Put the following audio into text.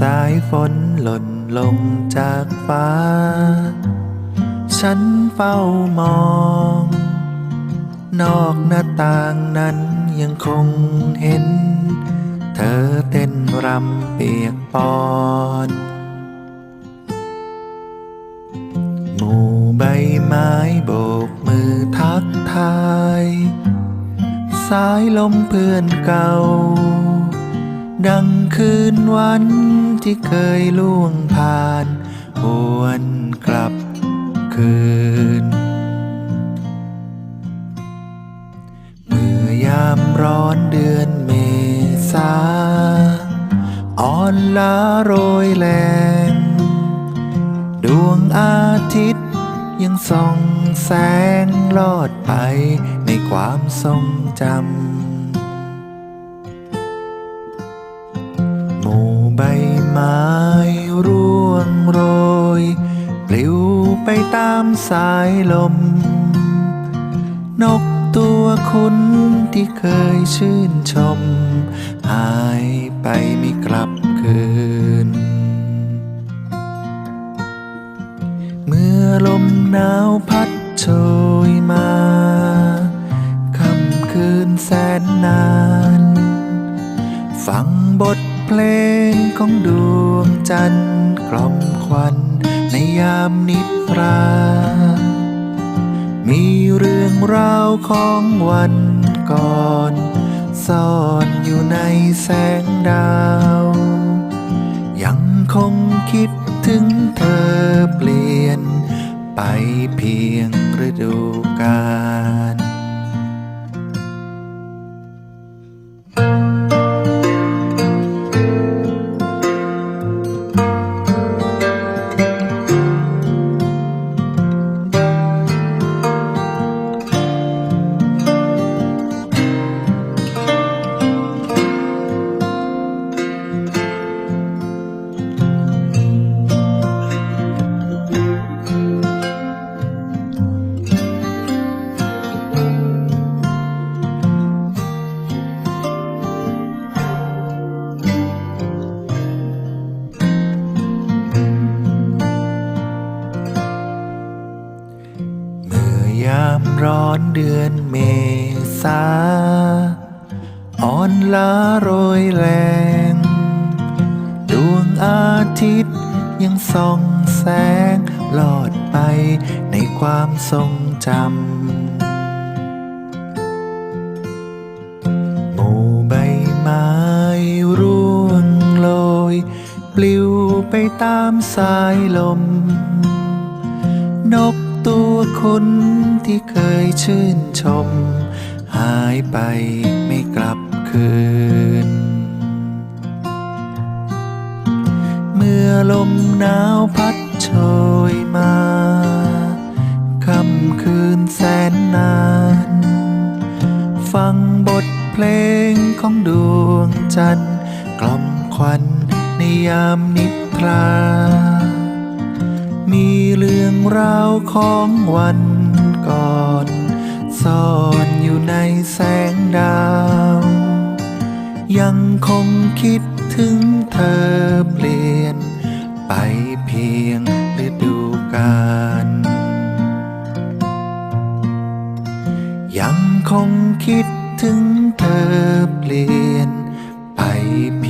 สายฝนหล่นลงจากฟ้า ฉันเฝ้ามอง นอกหน้าต่างนั้นยังคงเห็น เธอเต้นรำเปียกปอนหมู่ใบไม้โบกมือทักทาย สายลมเพื่อนเก่า ดังคืนวัน ที่เคยล่วงผ่านหวนกลับคืน เมื่อยามร้อนเดือนเมษาอ่อนล้าโรยแรงดวงอาทิตย์ยังส่องแสงลอดไปในความทรงจำ ไม้ร่วงโรย ปลิวไปตามสายลม นกตัวคุณที่เคยชื่นชม หายไปไม่กลับคืน เมื่อลมหนาวพัดโชยมาค่ำคืนแสนนาน ฟังบท เพลงของดวงจันทร์กล่อมควันในยามนิทรา มีเรื่องราวของวันก่อนซ่อนอยู่ในแสงดาว ยังคงคิดถึงเธอเปลี่ยน ไปเพียงฤดูกาล ยามร้อนเดือนเมษาอ่อนล้าโรยแรง ดวงอาทิตย์ยังส่องแสงลอดไปในความทรงจำหมู่ใบไม้ร่วงโรย ปลิวไปตามสายลม นก ตัวคุณที่เคยชื่นชม หายไปไม่กลับคืน เมื่อลมหนาวพัดโชยมาค่ำคืนแสนนาน ฟังบทเพลงของดวงจันทร์กล่อมควันในยามนิทรา มีเรื่องราวของวันก่อนซ่อนอยู่ในแสงดาว ยังคงคิดถึงเธอเปลี่ยน ไปเพียงฤดูกาลยังคงคิดถึงเธอเปลี่ยน ไปเพี